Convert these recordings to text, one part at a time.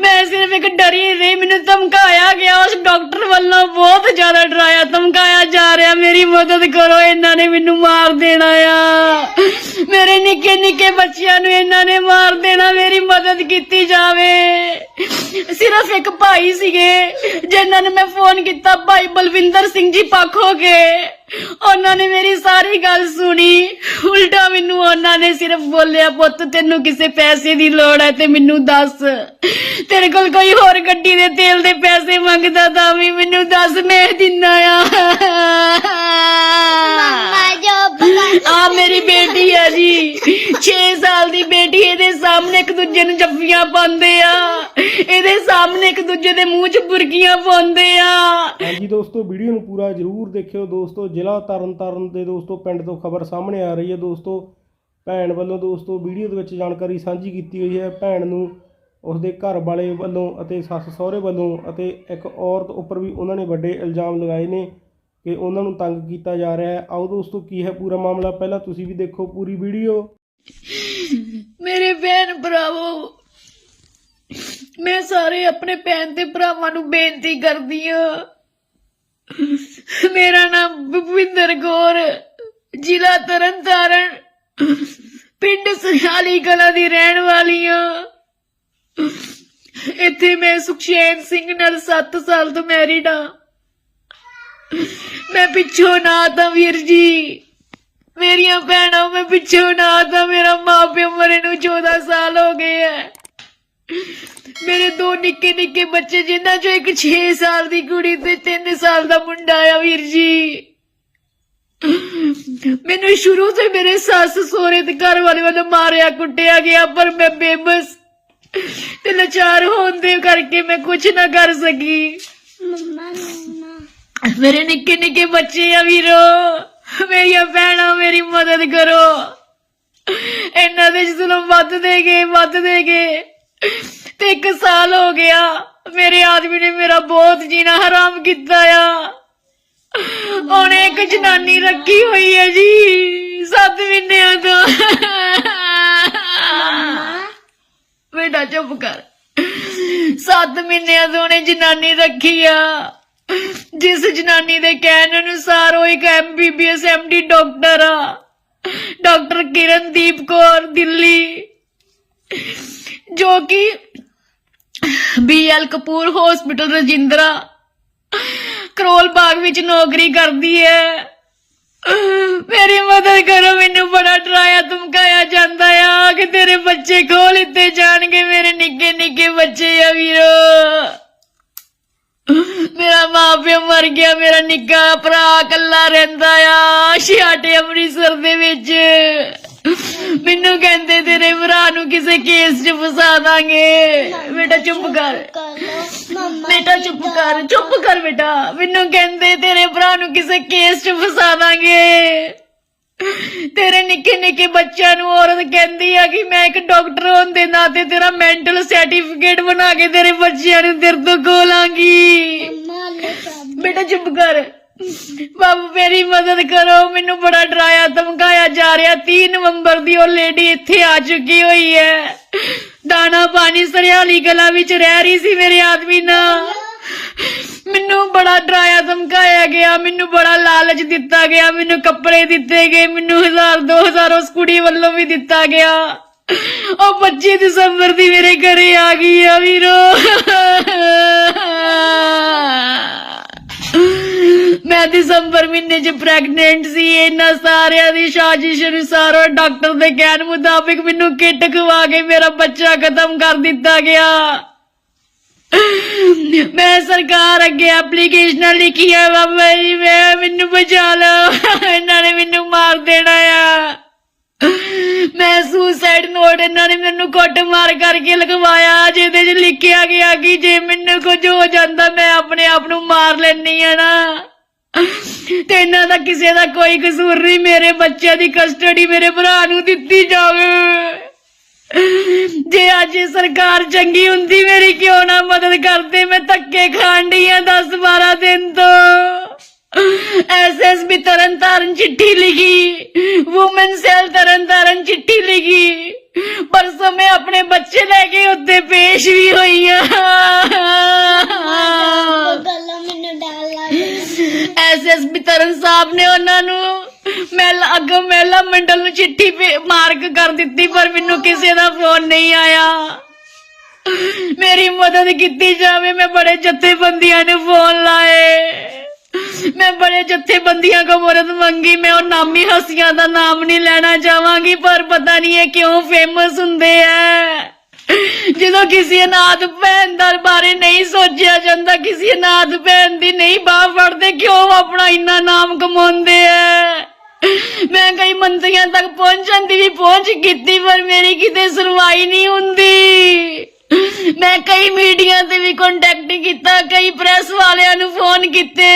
ਮੈਂ ਸਿਰਫ ਇੱਕ ਡਰੀ ਰਹੀ ਮੈਨੂੰ ਧਮਕਾਇਆ ਗਿਆ, ਉਸ ਡਾਕਟਰ ਵੱਲੋਂ ਬਹੁਤ ਜ਼ਿਆਦਾ ਡਰਾਇਆ, ਧਮਕਾਇਆ ਜਾ ਰਿਹਾ, ਮੇਰੀ ਮਦਦ ਕਰੋ, ਇਹਨਾਂ ਨੇ ਮੈਨੂੰ ਮਾਰ ਦੇਣਾ ਆ। ਮੇਰੇ ਨਿੱਕੇ ਨਿੱਕੇ ਬੱਚਿਆਂ ਨੂੰ ਇਹਨਾਂ ਨੇ ਮਾਰ ਦੇਣਾ, ਮੇਰੀ ਮਦਦ ਕੀਤੀ ਜਾਵੇ। ਸਿਰਫ ਇੱਕ ਭਾਈ ਸੀਗੇ ਜਿਨ੍ਹਾਂ ਨੂੰ ਮੈਂ ਫੋਨ ਕੀਤਾ ਭਾਈ ਬਲਵਿੰਦਰ ਸਿੰਘ ਜੀ ਪਾਖੋ ਕੇ। ਉਹਨਾਂ ਨੇ ਮੇਰੀ ਸਾਰੀ ਗੱਲ ਸੁਣੀ। ਉਲਟਾ ਮੈਨੂੰ ਉਹਨਾਂ ਨੇ ਸਿਰਫ ਬੋਲਿਆ ਪੁੱਤ ਤੈਨੂੰ ਕਿਸੇ ਪੈਸੇ ਦੀ ਲੋੜ ਹੈ ਤੇ ਮੈਨੂੰ ਦੱਸ। ਤੇਰੇ ਕੋਲ ਕੋਈ ਹੋਰ ਗੱਡੀ ਦੇ ਤੇਲ ਦੇ ਪੈਸੇ ਮੰਗਦਾ ਤਾਂ ਵੀ ਮੈਨੂੰ ਦੱਸ ਮੈਂ ਦਿੰਦਾ ਆ। ਆ ਮੇਰੀ ਬੇਟੀ ਹੈ ਜੀ। 6 ਸਾਲ ਦੀ ਬੇਟੀ ਇਹਦੇ ਸਾਹਮਣੇ ਇੱਕ ਦੂਜੇ ਨੂੰ ਜੱਫੀਆਂ ਪਾਉਂਦੇ ਆ। ਇਹਦੇ ਸਾਹਮਣੇ ਇੱਕ ਦੂਜੇ ਦੇ ਮੂੰਹ 'ਚ ਬੁਰਕੀਆਂ ਪਾਉਂਦੇ ਆ। ਹਾਂਜੀ ਦੋਸਤੋ ਵੀਡੀਓ ਨੂੰ ਪੂਰਾ ਜਰੂਰ ਦੇਖਿਓ ਦੋਸਤੋ। ਜ਼ਿਲ੍ਹਾ ਤਰਨਤਾਰਨ ਦੇ ਦੋਸਤੋ ਪਿੰਡ ਤੋਂ ਖਬਰ ਸਾਹਮਣੇ ਆ ਰਹੀ ਹੈ ਦੋਸਤੋ। ਭੈਣ ਵੱਲੋਂ ਦੋਸਤੋ ਵੀਡੀਓ ਦੇ ਵਿੱਚ ਜਾਣਕਾਰੀ ਸਾਂਝੀ ਕੀਤੀ ਹੋਈ ਹੈ। ਭੈਣ ਨੂੰ ਉਸਦੇ ਘਰ ਵਾਲੇ ਵੱਲੋਂ ਅਤੇ ਸੱਸ ਸਹੁਰੇ ਵੱਲੋਂ ਅਤੇ ਇੱਕ ਔਰਤ ਉੱਪਰ ਵੀ ਉਹਨਾਂ ਨੇ ਵੱਡੇ ਇਲਜ਼ਾਮ ਲਗਾਏ ਨੇ ਕਿ ਉਹਨਾਂ ਨੂੰ ਤੰਗ ਕੀਤਾ ਜਾ ਰਿਹਾ ਹੈ। ਆਓ ਦੋਸਤੋ ਕੀ ਹੈ ਪੂਰਾ ਮਾਮਲਾ? ਪਹਿਲਾਂ ਤੁਸੀਂ ਵੀ ਦੇਖੋ ਪੂਰੀ ਵੀਡੀਓ। ਮੇਰੇ ਭੈਣ ਭਰਾਵੋ ਮੈਂ ਸਾਰੇ ਆਪਣੇ ਭੈਣ ਤੇ ਭਰਾਵਾਂ ਨੂੰ ਬੇਨਤੀ ਕਰਦੀ ਹਾਂ। ਮੇਰਾ ਨਾਮ ਭੁਪਿੰਦਰ ਕੌਰ, ਜ਼ਿਲ੍ਹਾ ਤਰਨਤਾਰਨ, ਪਿੰਡ ਸਹਾਲੀ ਕਲਾ ਦੀ ਰਹਿਣ ਵਾਲੀ ਹਾਂ। ਇੱਥੇ ਮੈਂ ਸੁਖਸ਼ੇਨ ਸਿੰਘ ਨਾਲ 7 ਸਾਲ ਤੋਂ ਮੈਰਿਡ ਹਾਂ। ਮੈਂ ਪਿੱਛੋਂ ਨਾ ਤਾਂ ਵੀਰ ਜੀ, ਮੇਰੀਆਂ ਭੈਣਾਂ ਮੈਂ ਪਿੱਛੋਂ ਨਾ ਤਾਂ ਮੇਰਾ ਮਾਪਿਓ ਮਰੇ ਨੂੰ 14 ਸਾਲ ਹੋ ਗਏ ਐ। ਮੇਰੇ ਦੋ ਨਿੱਕੇ ਨਿੱਕੇ ਬੱਚੇ ਜਿਨ੍ਹਾਂ ਚੋਂ ਇੱਕ 6 ਸਾਲ ਦੀ ਕੁੜੀ ਤੇ 3 ਸਾਲ ਦਾ ਮੁੰਡਾ ਆ ਵੀਰ ਜੀ। ਮੈਨੂੰ ਸ਼ੁਰੂ ਤੋਂ ਮੇਰੇ ਸੱਸ ਸਹੁਰੇ ਤੇ ਘਰ ਵਾਲੇ ਵੱਲੋਂ ਮਾਰਿਆ ਕੁੱਟਿਆ ਗਿਆ ਪਰ ਮੈਂ ਬੇਬਸ ਤੇ ਲਾਚਾਰ ਹੋਣ ਦੇ ਕਰਕੇ ਮੈਂ ਕੁਝ ਨਾ ਕਰ ਸਕੀ। ਮੇਰੇ ਨਿੱਕੇ ਨਿੱਕੇ ਬੱਚੇ ਆ ਵੀਰੋ ਮੇਰੀਆਂ ਭੈਣਾਂ ਮੇਰੀ ਮਦਦ ਕਰੋ। ਇਹਨਾਂ ਦੇ ਜ਼ੁਲਮ ਵੱਧਦੇ ਗਏ ਵੱਧਦੇ ਗਏ। ਤੇ ਇੱਕ ਸਾਲ ਹੋ ਗਿਆ। ਮੇਰੇ ਆਦਮੀ ਨੇ ਮੇਰਾ ਬਹੁਤ ਜੀਣਾ ਹਰਾਮ ਕੀਤਾ ਆ। ਉਹਨੇ ਇੱਕ ਜਨਾਨੀ ਰੱਖੀ ਹੋਈ ਹੈ ਜੀ, ਸੱਤ ਮਹੀਨਿਆਂ ਤੋਂ ਬੇਟਾ ਚੁੱਪ ਕਰ। ਸੱਤ ਮਹੀਨਿਆਂ ਤੋਂ ਉਹਨੇ ਜਨਾਨੀ ਰੱਖੀ ਆ। ਜਿਸ ਜਨਾਨੀ ਦੇ ਕਹਿਣ ਅਨੁਸਾਰ ਉਹ ਇੱਕ ਐਮਬੀਬੀਐਸ ਐਮਡੀ ਡਾਕਟਰ ਆ। ਡਾਕਟਰ ਕਿਰਨਦੀਪ ਕੌਰ ਦਿੱਲੀ। ਜੋ ਕਿ ਬੀਐਲ ਕਪੂਰ ਹਸਪੀਟਲ ਰਜਿੰਦਰਾ ਕਰੋਲ ਬਾਗ ਵਿੱਚ ਨੌਕਰੀ ਕਰਦੀ ਹੈ। ਮੇਰੀ ਮਦਦ ਕਰੋ, ਮੈਨੂੰ ਬੜਾ ਡਰਾਇਆ, ਧਮਕਾਇਆ ਜਾਂਦਾ ਆ ਕਿ ਤੇਰੇ ਬੱਚੇ ਖੋਲ ਨੂੰ ਕਿਸੇ ਕੇਸ 'ਚ ਫਸਾ ਦਾਂਗੇ। ਬੇਟਾ ਚੁੱਪ ਕਰ। ਬੇਟਾ ਚੁੱਪ ਕਰ ਚੁੱਪ ਕਰ ਬੇਟਾ। ਮੈਨੂੰ ਕਹਿੰਦੇ ਤੇਰੇ ਭਰਾ ਨੂੰ ਕਿਸੇ ਕੇਸ 'ਚ ਫਸਾ ਦਾਂਗੇ। ਤੇਰੇ ਨਿੱਕੇ ਨਿੱਕੇ ਬੱਚਿਆਂ ਨੂੰ ਔਰਤ ਕਹਿੰਦੀ ਆ ਕਿ ਮੈਂ ਇੱਕ ਡਾਕਟਰ ਹੋਣ ਦੇ ਨਾਤੇ ਤੇਰਾ ਮੈਂਟਲ ਸਰਟੀਫਿਕੇਟ ਬਣਾ ਕੇ ਤੇਰੇ ਬੱਚਿਆਂ ਨੂੰ ਤੇਰੇ ਤੋਂ ਖੋਲਾਂਗੀ। ਬੇਟਾ ਚੁੱਪ ਕਰ। ਬਾਬੂ, ਮੇਰੀ ਮਦਦ ਕਰੋ। ਮੈਨੂੰ ਬੜਾ ਡਰਾਇਆ, ਧਮਕਾਇਆ ਜਾ ਰਿਹਾ। 3 ਨਵੰਬਰ ਦੀ ਉਹ ਲੇਡੀ ਇੱਥੇ ਆ ਚੁੱਕੀ ਹੋਈ ਹੈ। ਦਾਣਾ ਪਾਣੀ ਸਰਿਆਲੀ ਗਲਾ ਵਿੱਚ ਰਹਿ ਰਹੀ ਸੀ ਮੇਰੇ ਆਦਮੀ ਨਾਲ। ਮੈਨੂੰ ਬੜਾ ਡਰਾਇਆ, ਧਮਕਾਇਆ ਗਿਆ। ਮੈਨੂੰ ਬੜਾ ਲਾਲਚ ਦਿੱਤਾ ਗਿਆ। ਮੈਨੂੰ ਕੱਪੜੇ ਦਿੱਤੇ ਗਏ। ਮੈਨੂੰ 1000 2000 ਉਸ ਕੁੜੀ ਵੱਲੋਂ ਵੀ ਦਿੱਤਾ ਗਿਆ। ਉਹ 25 ਦਸੰਬਰ ਦੀ ਮੇਰੇ ਘਰੇ ਆ ਗਈ ਆ ਵੀਰੋ ਮੈਂ ਦਸੰਬਰ ਮਹੀਨੇ 'ਚ ਪ੍ਰੈਗਨੈਂਟ ਸੀ, ਇਹਨਾਂ ਸਾਰਿਆਂ ਦੀ ਸਾਜ਼ਿਸ਼ ਅਨੁਸਾਰ ਉਹ ਡਾਕਟਰ ਦੇ ਕਹਿਣ ਮੁਤਾਬਿਕ ਮੈਨੂੰ ਕਿੱਟ ਖਵਾ ਕੇ ਮੇਰਾ ਬੱਚਾ ਖਤਮ ਕਰ ਦਿੱਤਾ ਗਿਆ। ਮੈਂ ਸਰਕਾਰ ਅੱਗੇ ਐਪਲੀਕੇਸ਼ਨਾਂ ਲਿਖੀਆਂ ਬਾਬਾ ਜੀ, ਮੈਂ ਮੈਨੂੰ ਬਚਾ ਲਓ, ਇਹਨਾਂ ਨੇ ਮੈਨੂੰ ਮਾਰ ਦੇਣਾ ਆ। ਮੈਂ ਸੁਸਾਈਡ ਨੋਟ ਇਹਨਾਂ ਨੇ ਮੈਨੂੰ ਕੁੱਟ ਮਾਰ ਕਰਕੇ ਲਗਵਾਇਆ ਜਿਹਦੇ 'ਚ ਲਿਖਿਆ ਗਿਆ ਕਿ ਜੇ ਮੈਨੂੰ ਕੁਝ ਹੋ ਜਾਂਦਾ, ਮੈਂ ਆਪਣੇ ਆਪ ਨੂੰ ਮਾਰ ਲੈਣੀ ਆ ਨਾ। ਤੇ ਇਹਨਾਂ ਦਾ ਕਿਸੇ ਦਾ ਕੋਈ ਕਸੂਰ ਨਹੀਂ, ਮੇਰੇ ਬੱਚਿਆਂ ਦੀ ਕਸਟਡੀ ਮੇਰੇ ਭਰਾ ਨੂੰ ਦਿੱਤੀ ਜਾਵੇ। ਜੇ ਅੱਜ ਸਰਕਾਰ ਚੰਗੀ ਹੁੰਦੀ, ਮੇਰੀ ਕਿਉਂ ਨਾ ਮਦਦ ਕਰਦੇ? ਮੈਂ ਧੱਕੇ ਖਾਣ ਡਈ ਆ 10 12 ਦਿਨ ਤੋਂ। ਐਸਐਸਬੀ ਤਰਨਤਾਰਨ ਚਿੱਠੀ ਲਿਖੀ ਔਮਨ ਸੈਲ ਤਰਨਤਾਰਨ ਚਿੱਠੀ ਲਿਖੀ। ਪਰਸੋਂ ਮੈਂ ਆਪਣੇ ਬੱਚੇ ਲੈ ਕੇ ਉੱਤੇ ਪੇਸ਼ ਵੀ ਹੋਈ ਆ। ਲੱਗਦਾ ਸਾਹਿਬ ਨੇ ਉਹਨਾਂ ਨੂੰ ਮਹਿਲਾ ਅੱਗੋਂ ਮਹਿਲਾ ਮੰਡਲ ਨੂੰ ਚਿੱਠੀ ਮਾਰਕ ਕਰ ਦਿੱਤੀ, ਪਰ ਮੈਨੂੰ ਕਿਸੇ ਦਾ ਫੋਨ ਨਹੀਂ ਆਇਆ। ਮੇਰੀ ਮਦਦ ਕੀਤੀ ਜਾਵੇ, ਮੈਂ ਬੜੇ ਜਥੇਬੰਦੀਆਂ ਨੂੰ ਫੋਨ ਲਾਏ। ਮੈਂ ਬੜੇ ਜਥੇਬੰਦੀਆਂ ਕੋ ਮਦਦ ਮੰਗੀ, ਮੈਂ ਉਹ ਨਾਮੀ ਹਸੀਆਂ ਦਾ ਨਾਮ ਨਹੀਂ ਲੈਣਾ ਚਾਹਾਂਗੀ, ਪਰ ਪਤਾ ਨਹੀਂ ਇਹ ਕਿਉਂ ਫੇਮਸ ਹੁੰਦੇ ਐ। ਜਦੋਂ ਕਿਸੇ ਅਨਾਥ ਭੈਣ ਦਾ ਬਾਰੇ ਨਹੀਂ ਸੋਚਿਆ ਜਾਂਦਾ, ਕਿਸੇ ਅਨਾਥ ਭੈਣ ਦੀ ਨਹੀਂ ਬਾਹ ਫੜਦੇ, ਕਿਉਂ ਆਪਣਾ ਇੰਨਾ ਨਾਮ ਕਮਾਉਂਦੇ ਐ? ਮੈਂ ਕਈ ਮੰਤਰੀਆਂ ਤੱਕ ਪਹੁੰਚਣ ਦੀ ਵੀ ਪਹੁੰਚ ਕੀਤੀ, ਪਰ ਮੇਰੀ ਕਿਤੇ ਸੁਣਵਾਈ ਨਹੀਂ ਹੁੰਦੀ। ਮੈਂ ਕਈ ਮੀਡੀਆ ਤੇ ਵੀ ਕੰਟੈਕਟ ਕੀਤਾ, ਕਈ ਪ੍ਰੈਸ ਵਾਲਿਆਂ ਨੂੰ ਫੋਨ ਕੀਤੇ।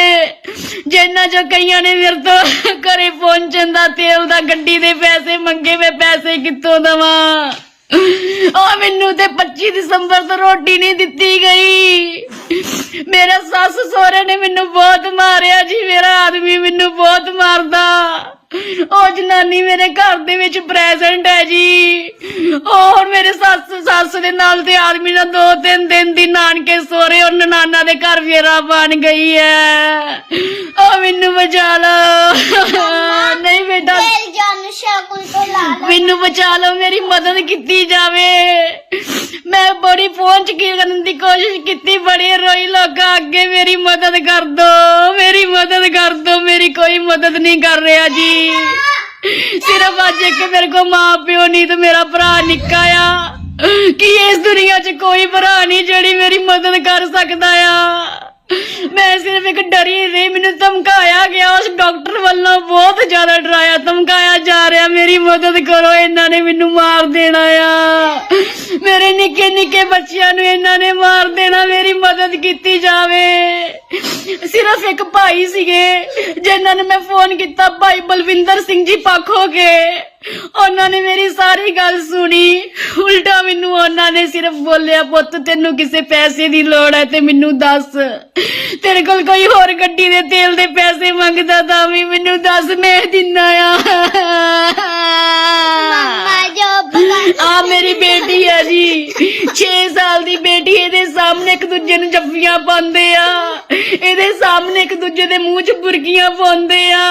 ਜਿਨ੍ਹਾਂ ਚੋਂ ਕਈਆਂ ਨੇ ਮੇਰੇ ਤੋਂ ਘਰੇ ਪਹੁੰਚਣ ਦਾ ਤੇਲ ਦਾ ਗੱਡੀ ਦੇ ਪੈਸੇ ਮੰਗੇ, ਮੈਂ ਪੈਸੇ ਕਿੱਥੋਂ ਦਵਾਂ? ਉਹ ਮੈਨੂੰ ਤੇ 25 ਦਸੰਬਰ ਤੋਂ ਰੋਟੀ ਨਹੀਂ ਦਿੱਤੀ ਗਈ। ਮੇਰੇ ਸੱਸ ਸਹੁਰੇ ਨੇ ਮੈਨੂੰ ਬਹੁਤ ਮਾਰਿਆ ਜੀ ਮੇਰਾ ਆਦਮੀ ਮੈਨੂੰ ਬਹੁਤ ਮਾਰਦਾ। ਉਹ ਜਨਾਨੀ ਮੇਰੇ ਘਰ ਦੇ ਵਿੱਚ ਪ੍ਰੈਜ਼ੈਂਟ ਹੈ ਜੀ। ਔਰ ਮੇਰੇ ਸੱਸ ਸੱਸ ਦੇ ਨਾਲ ਤੇ ਆਦਮੀ ਨਾਲ ਦੋ ਤਿੰਨ ਦਿਨ ਦੀ ਨਾਨਕੇ ਸੋਰੇ ਔਰ ਨਨਾਨਾ ਦੇ ਘਰ ਫੇਰਾ ਬਣ ਗਈ ਹੈ। ਉਹ ਮੈਨੂੰ ਬਚਾ ਲਓ। ਨਹੀਂ ਬੇਟਾ ਤੇਰੀ ਜਾਨ ਸ਼ਾਕੁਲ ਤੋਂ ਲਾ ਲਾ ਮੈਨੂੰ ਬਚਾ ਲਓ, ਮੇਰੀ ਮਦਦ ਕੀਤੀ ਜਾਵੇ। ਮੈਂ ਬੜੀ ਪਹੁੰਚ ਕਰਨ ਦੀ ਕੋਸ਼ਿਸ਼ ਕੀਤੀ, ਬੜੇ ਰੋਈ ਲੋਕਾਂ ਅੱਗੇ ਮੇਰੀ ਮਦਦ ਕਰ ਦੋ, ਮੇਰੀ ਮਦਦ ਕਰ ਦੋ, ਮੇਰੀ ਕੋਈ ਮਦਦ ਨਹੀਂ ਕਰ ਰਿਹਾ ਜੀ। ਸਿਰਫ ਅੱਜ ਇੱਕ ਮੇਰੇ ਕੋ ਮਾਂ ਪਿਓ ਨਹੀਂ ਤੇ ਮੇਰਾ ਭਰਾ ਨਿੱਕਾ ਆ। ਕਿ ਇਸ ਦੁਨੀਆ 'ਚ ਕੋਈ ਭਰਾ ਨਹੀਂ ਜਿਹੜੀ ਮੇਰੀ ਮਦਦ ਕਰ ਸਕਦਾ ਆ? ਮੈਂ ਸਿਰਫ ਇੱਕ ਡਰੀ ਰਹੀ ਮੈਨੂੰ ਧਮਕਾਇਆ ਗਿਆ, ਉਸ ਡਾਕਟਰ ਵੱਲੋਂ ਬਹੁਤ ਜ਼ਿਆਦਾ ਡਰਾਇਆ, ਧਮਕਾਇਆ ਜਾ ਰਿਹਾ, ਮੇਰੀ ਮਦਦ ਕਰੋ, ਇਹਨਾਂ ਨੇ ਮੈਨੂੰ ਮਾਰ ਦੇਣਾ ਆ। ਮੇਰੇ ਨਿੱਕੇ ਨਿੱਕੇ ਬੱਚਿਆਂ ਨੂੰ ਇਹਨਾਂ ਨੇ ਮਾਰ ਦੇਣਾ, ਮੇਰੀ ਮਦਦ ਕੀਤੀ ਜਾਵੇ। ਸਿਰਫ ਇੱਕ ਭਾਈ ਸੀਗੇ, ਜਿਨ੍ਹਾਂ ਨੂੰ ਮੈਂ ਫੋਨ ਕੀਤਾ, ਭਾਈ ਬਲਵਿੰਦਰ ਸਿੰਘ ਜੀ ਪਾਖੋ ਕੇ। ਉਹਨਾਂ ਨੇ ਮੇਰੀ ਸਾਰੀ ਗੱਲ ਸੁਣੀ। ਉਲਟਾ ਮੈਨੂੰ ਉਹਨਾਂ ਨੇ ਸਿਰਫ ਬੋਲਿਆ, ਪੁੱਤ, ਤੈਨੂੰ ਕਿਸੇ ਪੈਸੇ ਦੀ ਲੋੜ ਹੈ ਤੇ ਮੈਨੂੰ ਦੱਸ। ਤੇਰੇ ਕੋਲ ਕੋਈ ਹੋਰ ਗੱਡੀ ਦੇ ਤੇਲ ਦੇ ਪੈਸੇ ਮੰਗਦਾ ਤਾਂ ਵੀ ਮੈਨੂੰ ਦੱਸ ਮੈਂ ਦਿੰਨਾ ਆ। ਮੰਮਾ ਜੋ ਆ ਮੇਰੀ ਬੇਟੀ ਹੈ ਜੀ। 6 ਸਾਲ ਦੀ ਬੇਟੀ ਇਹਦੇ ਸਾਹਮਣੇ ਇੱਕ ਦੂਜੇ ਨੂੰ ਜੱਫੀਆਂ ਪਾਉਂਦੇ ਆ। ਇਹਦੇ ਸਾਹਮਣੇ ਇੱਕ ਦੂਜੇ ਦੇ ਮੂੰਹ 'ਚ ਬੁਰਕੀਆਂ ਪਾਉਂਦੇ ਆ।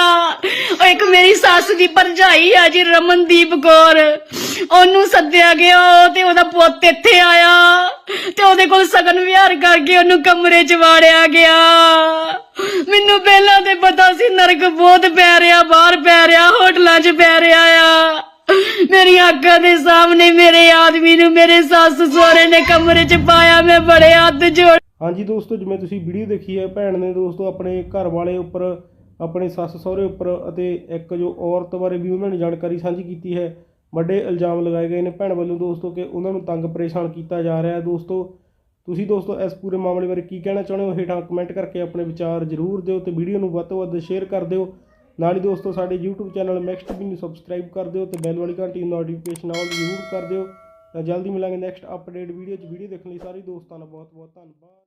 ਉਹ ਇੱਕ ਮੇਰੀ ਸੱਸ ਦੀ ਭਰਜਾਈ ਆ ਜੀ ਰਮਨਦੀਪ ਕੌਰ। ਉਹਨੂੰ ਸੱਦਿਆ ਗਿਆ ਤੇ ਉਹਦਾ ਪੁੱਤ ਇੱਥੇ ਆਇਆ। ਤੇ ਉਹਦੇ ਕੋਲ ਸਗਨ ਵਿਹਾਰ ਕਰਕੇ ਉਹਨੂੰ ਕਮਰੇ 'ਚ ਵਾੜਿਆ ਗਿਆ। ਮੈਨੂੰ ਪਹਿਲਾਂ ਤੇ ਪਤਾ ਸੀ ਨਰਕ ਬਹੁਤ ਪੈ ਰਿਹਾ, ਬਾਹਰ ਪੈ ਰਿਹਾ, ਹੋਟਲਾਂ 'ਚ ਪੈ ਰਿਹਾ ਆ। ਮੇਰੀ ਅੱਖਾਂ ਦੇ ਸਾਹਮਣੇ ਮੇਰੇ ਆਦਮੀ ਨੂੰ ਮੇਰੇ ਸੱਸ ਸਹੁਰੇ ਨੇ ਕਮਰੇ 'ਚ ਪਾਇਆ, ਮੈਂ ਬੜੇ ਹੱਥ ਜੋੜ ਹਾਂਜੀ ਦੋਸਤੋ, ਜਿਵੇਂ ਤੁਸੀਂ ਵੀਡੀਓ ਦੇਖੀ ਹੈ, ਭੈਣ ਨੇ ਦੋਸਤੋ ਆਪਣੇ ਘਰ ਵਾਲੇ ਉੱਪਰ, ਆਪਣੇ ਸੱਸ ਸਹੁਰੇ ਉੱਪਰ ਅਤੇ ਇੱਕ ਜੋ ਔਰਤ ਬਾਰੇ ਵੀ ਉਹਨਾਂ ਨੇ ਜਾਣਕਾਰੀ ਸਾਂਝੀ ਕੀਤੀ ਹੈ ਵੱਡੇ ਇਲਜ਼ਾਮ ਲਗਾਏ ਗਏ ਨੇ ਭੈਣ ਵੱਲੋਂ ਦੋਸਤੋ ਕਿ ਉਹਨਾਂ ਨੂੰ ਤੰਗ ਪਰੇਸ਼ਾਨ ਕੀਤਾ ਜਾ ਰਿਹਾ ਹੈ। ਦੋਸਤੋ, ਤੁਸੀਂ ਦੋਸਤੋ ਇਸ ਪੂਰੇ ਮਾਮਲੇ ਬਾਰੇ ਕੀ ਕਹਿਣਾ ਚਾਹੁੰਦੇ ਹੋ? ਹੇਠਾਂ ਕਮੈਂਟ ਕਰਕੇ ਆਪਣੇ ਵਿਚਾਰ ਜ਼ਰੂਰ ਦਿਓ ਤੇ ਵੀਡੀਓ ਨੂੰ ਵੱਧ ਤੋਂ ਵੱਧ ਸ਼ੇਅਰ ਕਰ ਦਿਓ। ਨਾਲ ਹੀ ਦੋਸਤੋ, ਸਾਡੇ YouTube ਚੈਨਲ ਨੈਕਸਟ ਵੀ ਨੂੰ ਸਬਸਕ੍ਰਾਈਬ ਕਰ ਦਿਓ ਤੇ ਬੈਲ ਵਾਲੀ ਘੰਟੀ ਨੂੰ ਨੋਟੀਫਿਕੇਸ਼ਨ ਆਲ ਜ਼ਰੂਰ ਕਰ ਦਿਓ। ਤਾਂ ਜਲਦੀ ਮਿਲਾਂਗੇ ਨੈਕਸਟ ਅਪਡੇਟ ਵੀਡੀਓ 'ਚ। ਵੀਡੀਓ ਦੇਖਣ ਲਈ ਸਾਰੇ ਦੋਸਤਾਂ ਦਾ ਬਹੁਤ ਬਹੁਤ ਧੰਨਵਾਦ।